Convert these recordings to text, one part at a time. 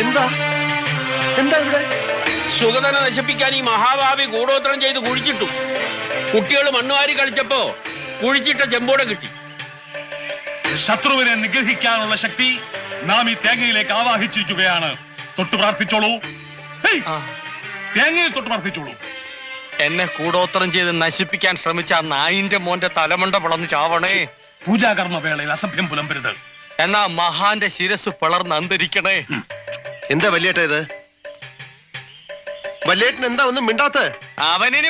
എന്താ? എന്താ ഇവിടെ? സുഗതനെ നശിപ്പിക്കാൻ ഈ മഹാഭാവി ഗൂഢോത്രം ചെയ്ത് കുഴിച്ചിട്ടു. കുട്ടികൾ മണ്ണുവാരി കളിച്ചപ്പോ കുഴിച്ചിട്ട ചെമ്പോടെ കിട്ടി. ശത്രുവിനെ നിഗ്രഹിക്കാനുള്ള ശക്തി നാം ഈ തേങ്ങയിലേക്ക് ആവാഹിച്ചിരിക്കുകയാണ്. തൊട്ടു പ്രാർത്ഥിച്ചോളൂ. ഹേയ്, തേങ്ങയിൽ തൊട്ടു പ്രാർത്ഥിച്ചോളൂ. എന്നെ കൂടോത്രം ചെയ്ത് നശിപ്പിക്കാൻ ശ്രമിച്ച ആ നായിന്റെ മോന്റെ തലമുണ്ട പിളന്ന് ചാവണേ. പൂജാകർമ്മ വേളയിൽ അസഭ്യം പുലമ്പരുത്. എന്നാ മഹാന്റെ ശിരസ് പിളർന്ന് അന്തരിക്കണേ. എന്താ വല്യേട്ട ഇത്? വല്യേട്ടൻ എന്താ ഒന്നും മിണ്ടാത്ത? അവനിനി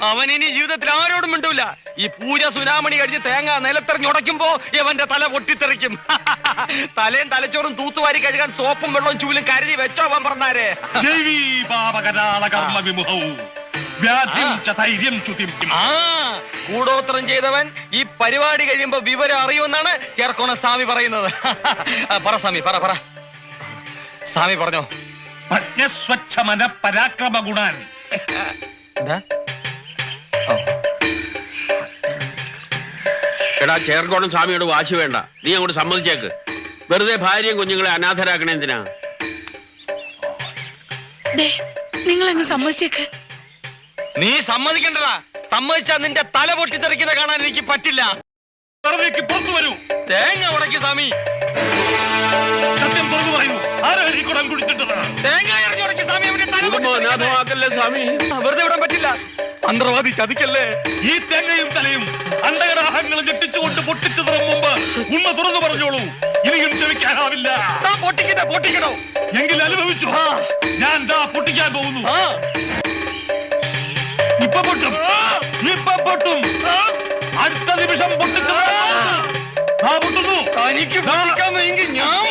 മിണ്ടൂല ഇനി ജീവിതത്തിൽ ആരോടും മിണ്ടൂല. ഈ പൂജ സുനാമണി കഴിഞ്ഞ് തേങ്ങ നിലത്തെറിഞ്ഞുടയ്ക്കുമ്പോ ഇവന്റെ തല പൊട്ടിത്തെറിക്കും. തലയും തലച്ചോറും തൂത്തുവാരി കഴുകാൻ സോപ്പും വെള്ളവും ചൂലും കരുതി വെച്ചോ അവൻ പറഞ്ഞാരേ. കൂടോത്രം ചെയ്തവൻ ഈ പരിപാടി കഴിയുമ്പോ വിവരം അറിയുമെന്നാണ് ചേർക്കോണ സ്വാമി പറയുന്നത്. പറ സ്വാമി പറ പറ. സ്വാമി പറഞ്ഞോ? പ്രജ്ഞസ്വച്ഛ പരാക്രമ ഗുണാൻ എന്താ? എടാ ചേർക്കോണം സ്വാമിയോട് വാശി വേണ്ട. നീ അങ്ങോട്ട് സമ്മതിച്ചേക്ക്. വെറുതെ ഭാര്യയും കുഞ്ഞുങ്ങളെ അനാഥരാക്കണേ എന്തിനാ? ദേ നിങ്ങൾ അങ്ങ് സമ്മതിച്ചേക്ക്. നീ സമ്മതിക്കണ്ടടാ. സമ്മതിച്ചാ നിന്റെ തല പൊട്ടിത്തെറിക്കുന്ന കാണാൻ എനിക്ക് പറ്റില്ല. പുറത്തു വരൂ. തേങ്ങ ഉടക്കി സ്വാമി. സത്യം തുറന്നു പറയൂ. ആരാ ഈ കുടം കുടിച്ചിട്ടത്? തേങ്ങ ഇറങ്ങി ഉടക്കി സ്വാമി അവന്റെ തല വെറുതെ വിടാൻ പറ്റില്ല. മന്ത്രവാദി ചതിക്കല്ലേ? ഈ തേങ്ങയും തലയും അണ്ടകടാഹങ്ങൾ ഞെട്ടിച്ചുകൊണ്ട് പൊട്ടിച്ചതിന് മുമ്പ് ഉമ്മ തുറന്നു പറഞ്ഞോളൂ. ഇനിയും ചെവിക്കാനാവില്ല പൊട്ടിക്കട്ടെ പൊട്ടിക്കണോ എങ്കിൽ അനുഭവിച്ചു ഞാൻ ദാ പൊട്ടിക്കാൻ പോകുന്നു. ഇപ്പൊ പൊട്ടും. ഇപ്പൊ പൊട്ടും. അടുത്ത നിമിഷം പൊട്ടിച്ചത് ആ. പൊട്ടുന്നു. തനിക്ക് പൊട്ടിക്കാൻ വയ്യെങ്കിൽ ഞാൻ